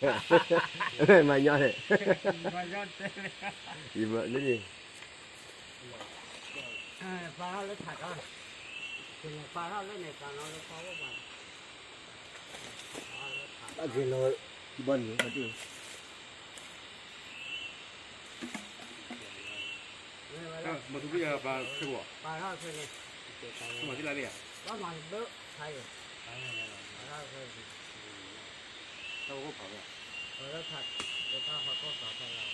Mañones. Mañones. Y vợ nữa gì? À, phá nó lấy thật rồi. Thì phá nó lấy này phá nó lấy phá của mình. Phá thì nó bần nữa mà chứ. Mà tôi bây giờ bà xe bỏ. Bà nó xe này. Mà thế là gì à? Đó mà đỡ thay rồi. Bà nó xe này. เราก็ขอเนี่ยเอแล้วผัดเดี๋ยวข้าวอโทสาวไทยเรา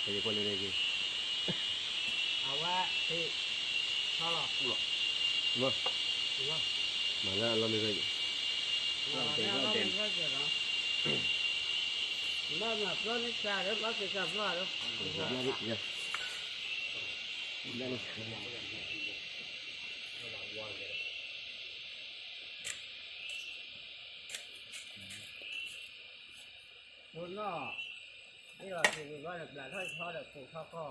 ไปดีกว่เลยดีเอาว่าที่ข้าวหลอกหลอกหลอกหลมาแล้วเราไม่เคยเราเป็นเราเป็นหราเป็นเราเราหลับเราไม่ชาแล้วเราจะกลับเราแล้วนด้ไุนนี่เราคือว่าแบบหลานท่อยทอดแบบผูกข้าวข้อ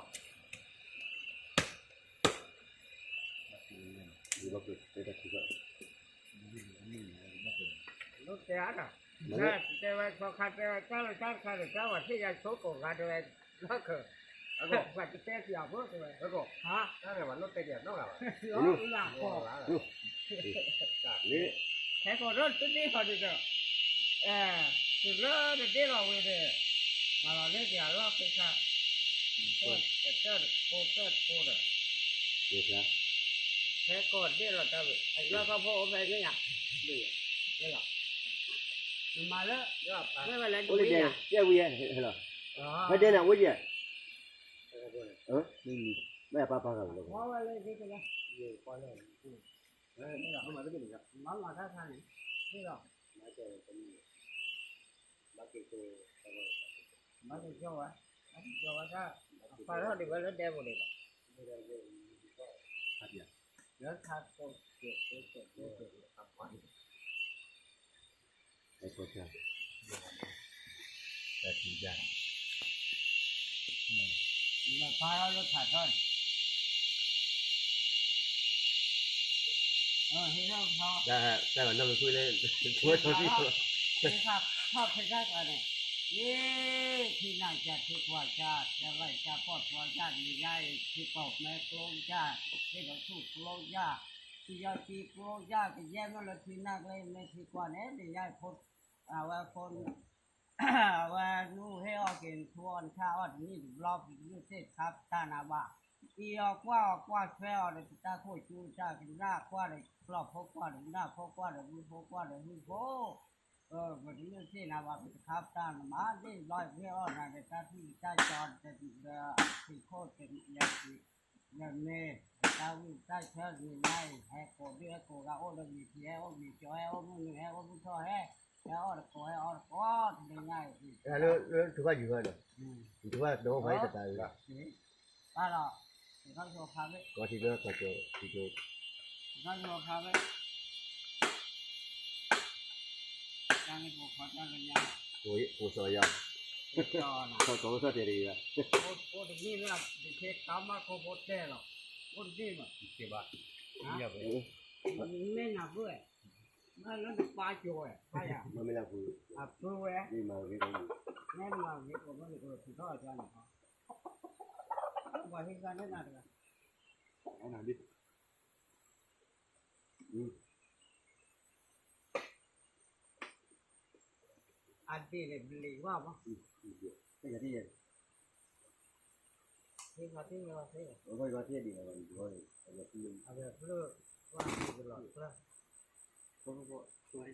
ดูว่าเกิดไปได้คือว่าลูกเจ้าน่ะน่าจะว่าพอขาดไปว่าเจ้าเจ้าขาดเจ้าว่าที่ยังโชกของขาดไปแล้วกเแล้วก็ว่าจะเตะเสียเพื่อเลยแล้วก็ฮะนั่นแหละวันรถเตะเดียดนอกเราลูกหลังพ่อนี่แค่คนรถตุ้นนี่พอดีเจ้าเออ thì lỡ để biết là về để mà là lấy giả lo cái sao cột cột cột cột cột rồi được rồi thế còn biết là tao anh lo cao phô về cái nhà bị cái lọ mà lỡ lỡ cái mà lên cái nhà cái quỳ này hello cái đây nào, cái gì ờ mấy bà bà rồi quá lên cái cái này quá lên cái này nó là cái gì vậy nó là cái thằng này cái đó Mati Jawa, Mati Jawa ka, paro di bawah dia boleh tak? Ada. Dia satu, dua, tiga, dua, tiga, empat. Apa dia? Tadi dah. Nah, paro lo thakon. Ờ, thế nào? Dạ, dạ, nó mới quy lên. Thôi, thôi, thôi. Thế sao? าที่ตัวเฮ้ยครับชอบเพลงกันเนี่ยเย้ที่น่าจะทุกว่าชาติจะไรจะปอดว่าชาติมีใหญ่ที่ปอกแม่กลงชาติที่เราถูกกลงยาที่ยาที่กลงยาที่แย่มาเลยที่นักเลยไม่ที่กว่าเนี่ยที่ยายพดอ่าว่าคนว่านู่ให้ออกเกินทวนข้าวนี่รอบนี่เสร็จครับตานาว่าอีออกว่าออกว่าแค่ออกเลยตาโคจูจ้ากินรากว่าเลยกรอบพกว่าเลยหน้าพกว่าเลยมือพกว่าเลยมือโพ เออวันนี้ที่นาวาพิทับตานมาที่ลอยเพื่ออ้อนในตาที่ใต้จอนเป็เดือที่โคตรเป็นอย่างที่อย่างนี้ตาวิใต้เชิดมีไยเฮ้กโคดีแหกโคกาโอ้ลมีเทียโอ้มีจอยโอ้มือแหกโอ้มือช่อยแหกแหกอ้อนโกแหกอ้อนก้อนงป็นไงแล้วแล้วถือว่าอยู่กันเหรอถือว่าโดนไฟจะตายอยู่ละป้าหรอถือว่าโดนาไปก็ที่เลิกก็เจอที่เจอถือว่าโดนพาไป เฮ้อ้ยังโอ้ยโซยยอดต่อนะเาเขาเขาเจดีย์ะโอตรนี้นะเด็เค้กตามมาเขาโพสแน่หรอโอ้ตรนี้มั้งเก็บบ้นเยอะไรไม่หนักด้วยนั่นนั่นปลาจ่วยปลาอะมันไม่น่าคุยอะคุยเว้นี่มาวิ่งแน่นมาวิ่งผมก็เลยคุยที่ท่ออาจารย์เขาว่าที่การแน่นอนเลยแน่นอนดิอืม อันนี้เนี่ยมันหลีว่ามั้งไม่ใช่ที่เนี่ยที่มาที่มาที่โอ้ยมาที่ดีกว่าดีกว่าเอาแบบนี้เอาแบบเลิกว่าตลอดเลยผมก็ช่วย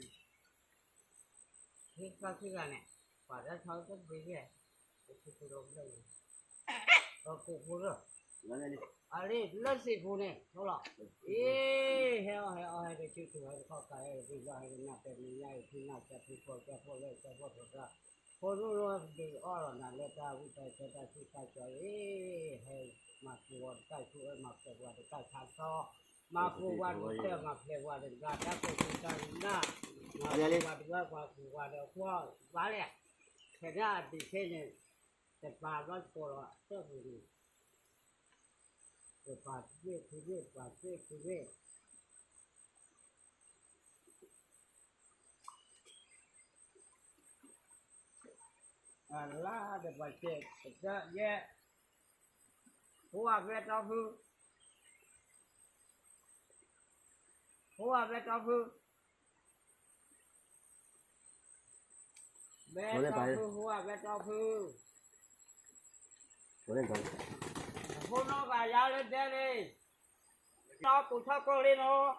ที่ก็ที่กันเนี่ยกว่าจะเขาจะไปเนี่ยจะคิดลมได้ก็กูกูเลยอะไรเลิกสิกูเนี่ยเขาหรอ เฮลให้เอาให้ไอ้ชื่อถือให้เข้าใจที่ว่าให้น้าเป็นใหญ่ที่น้าจะที่พอจะพอเลยจะพอถึงละพอรู้ว่าดีอ้อนั่นเลยตาวิจัยจะได้ที่ใจใจเอ้เฮ้มาควันใต้ช่วยมาเกิดวันใต้ทางต่อมาควันเรื่องมาเพลงวันเดินการแล้วก็คือการหน้ามาควันเรื่องความคือวันเดียวก็ว่าเลยแค่หน้าดีแค่เนี่ยแต่ปานว่าโกรธเจ้าคือ เงี้ย ôi nhau rồi đây thế và lo thế 对， thế là phải 后来他就传媒一人 เจ้าหลงหลงได้ไหม 来接接接接， ừ thế là phải này thì đó này phải là thế một đó 接， khai chế khai chế khai chế pra Puno Bayal Deli. No Puto Colino.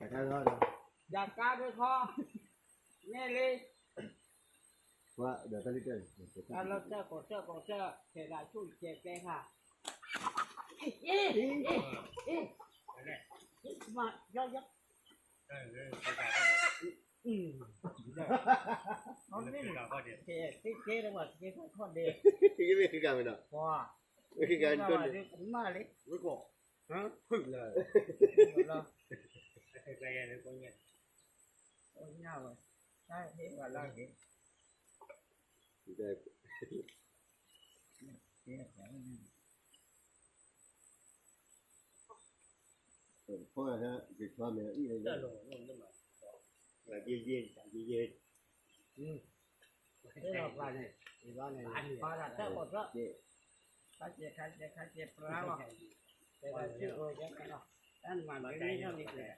Cái đó rồi. Dạ cá với kho. Nè đi. Qua, được cái đi. chơi Cá lóc chả có chả có chả, thế là chui chè cái hả. Ê, ê, ê, ê. Mà, gió gió. Ê, ê, ê, ê. อืมนอนนี่เจ๊เจ๊เจ๊แล้วว่าเจ๊ก็ทอดเด็ก cái việc khi gần rồi đó ว้า khi gần น con มาเลย với cổ hả là หมดแล้ว ôi nhau rồi sai thế. Và la thế Đây, thế là khéo nha thôi ha. Việc thôi mẹ ý này แต่หลงมันจะมา แบบเย็นๆแบบเย็นอืมไม่หลอกบ้าเนี่ยบ้านเนี่ยบ้านเนี่ยถ้าหมดแล้วข้าเจ็บข้าเจ็บข้าเจ็บปลาว่ะแต่เราเชื่อโอ้ยกันเนาะท่านมาไม่ได้เท่านี้เลย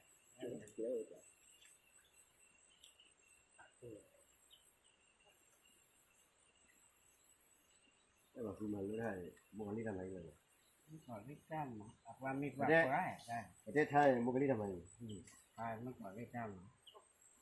แต่เราคือมันไม่ได้มองนี่ทำไมเลยขอไม่กล้ามอักวามีกว่าได้ประเทศไทยมองนี่ทำไมอ่ามันขอไม่กล้าม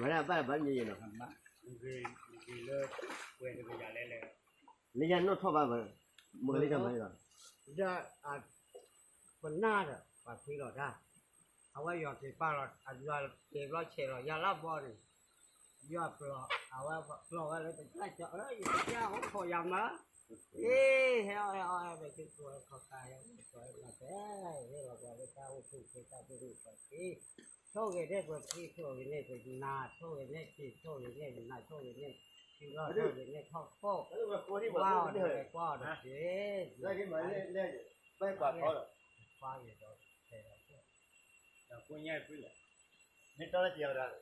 မရပါဘာမြည်ရနော်လေရနော်ထောက်ပါဘာမလေးကမလေးကဒါအပနာတာပါပြီးတော့ဒါအဝဲရောပြေပါတော့အဒီရောပြေလို့ချေတော့ရလာပေါ်တယ်ရပြောအဝဲပြောလည်းတိုက်ကြရရရဟောခေါ်ရမှာ Eh, heo heo heo begitu kalau kaya kalau ada, ini kalau kita usul kita beri pergi. So ini pergi, so ini pergi na, so ini pergi, so ini na, so ini pergi lo, so ini kau kau. Wow, ini kau dah sih. Lagi mana lagi? Baik kau kau. Kau ya tu. Kau punya apa lah? Ni tolak siapa dah?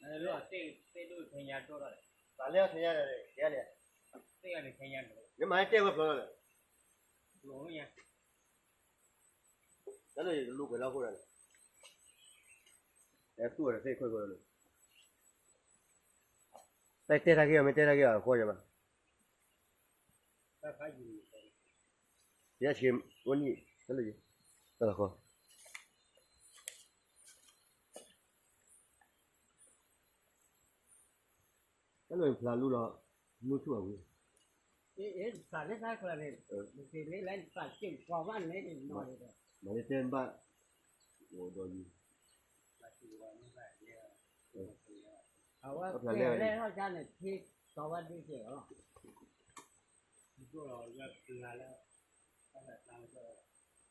Nanti lu hati, tu punya tu lah. 好。咱们plan路了，路错了。 cái cái sản xuất khác là này Ừ. thì lấy lấy sản chịu qua văn lấy thì nói được 买的真办，我都 အဲ့လိုဖလာလို့တော့မဟုတ်ဘူး Eh, sale sai quella lì. Perché lì lei fa sì, qua va lei in noi. Ma le temba o doni. Ma ci vuole non sai io. Allora, che lei ho già nel chi stava di che no. Tutto lo già la la la la la la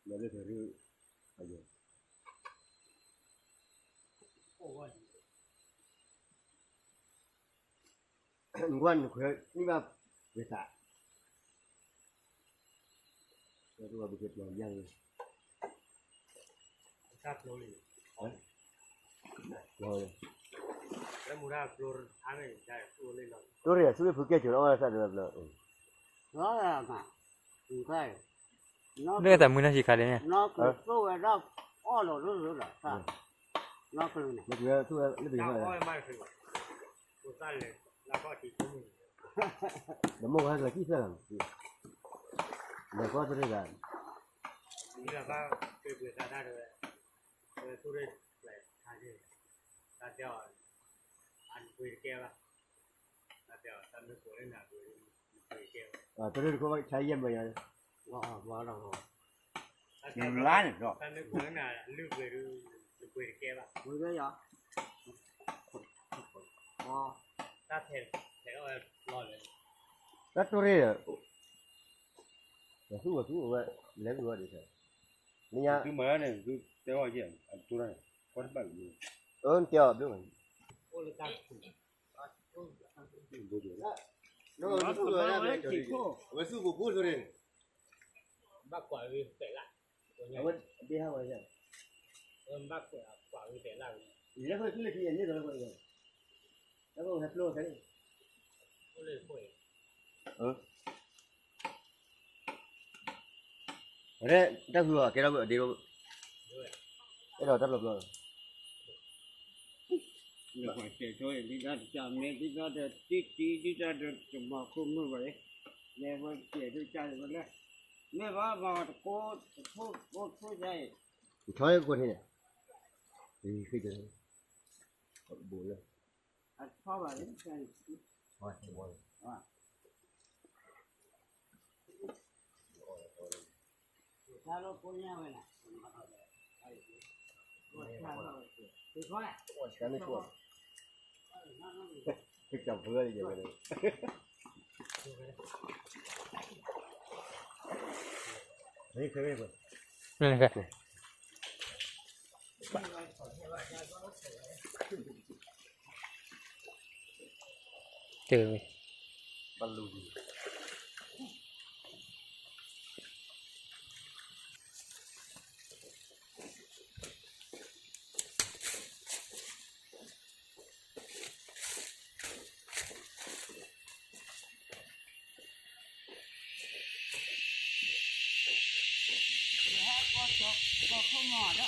la la la la la 은관 그니까 왜다 누가 무슨 영향을 Musa Flor ini. Flor. Kalau murah Flor, aneh, dah Flor ini. Flor ya, sudah bukit jual awal saja Flor. Flor ya kan, bukan. Nó cái tầm mưa nó gì cả đấy nha. Nó cứ số cái đó, ô lô lô lô đó, sao? Nó cứ này. Nó cứ số cái nó bị sao? Nó cứ mà cứ, cứ sao đấy. 너무 가서 끼사람. 내 과들에 가. 네가 봐. 그 다다를. 그 소리 다시 다掉. 안 보이게 봐. 다掉. 담는 소리 나 보이게. 아, 그래 그거 잘 이해 뭐야. 와, 와라. Nhìn lá này rồi. Tao nói cuốn là lưu về lưu về kia bà. Lưu về dạ. Wow. સાથે Factory à? Để xuống vào xuống vậy, lấy vừa đi xem. Mình nha. Cứ mở này, cứ theo hỏi chuyện, ăn tu này, có con bảy gì. Ơn chờ biết không Nó ở xuống rồi nha, mình chờ đi. Với xuống của cô rồi đi. Bác quả vì tệ lại. Cảm ơn, đi hao rồi nha. Ơn bác quả vì tệ lại. Ý là phải cứ lịch hiện như rồi mọi người. nó không hẹp lô thế ก็เลยคุย ở đây ta vừa cái đâu vừa đi đâu ด้วย cái đầu ta lập rồi เดี๋ยวเสียช่วยที่ด้านจำเนี่ยที่ด้านที่ที่ที่ด้านจะมาคุมมือไว้เนี่ยว่าเสียด้วยใจมันเลยไม่ว่ามาโคตรโคตรโคตรโคตรใจ thôi cái quần này này thì khi chơi bù lên আর সবারই ভালো করিয়া হবে না ঠিক আছে ভুলে যাবে नहीं खेल नहीं เราคนเนี่ยไปนะคือค่อย cái này chuột cái chồng vừa đi vậy này đấy thấy rồi นั่นแหละเจอ bắn lùi ก็จะก็เข้ามาแล้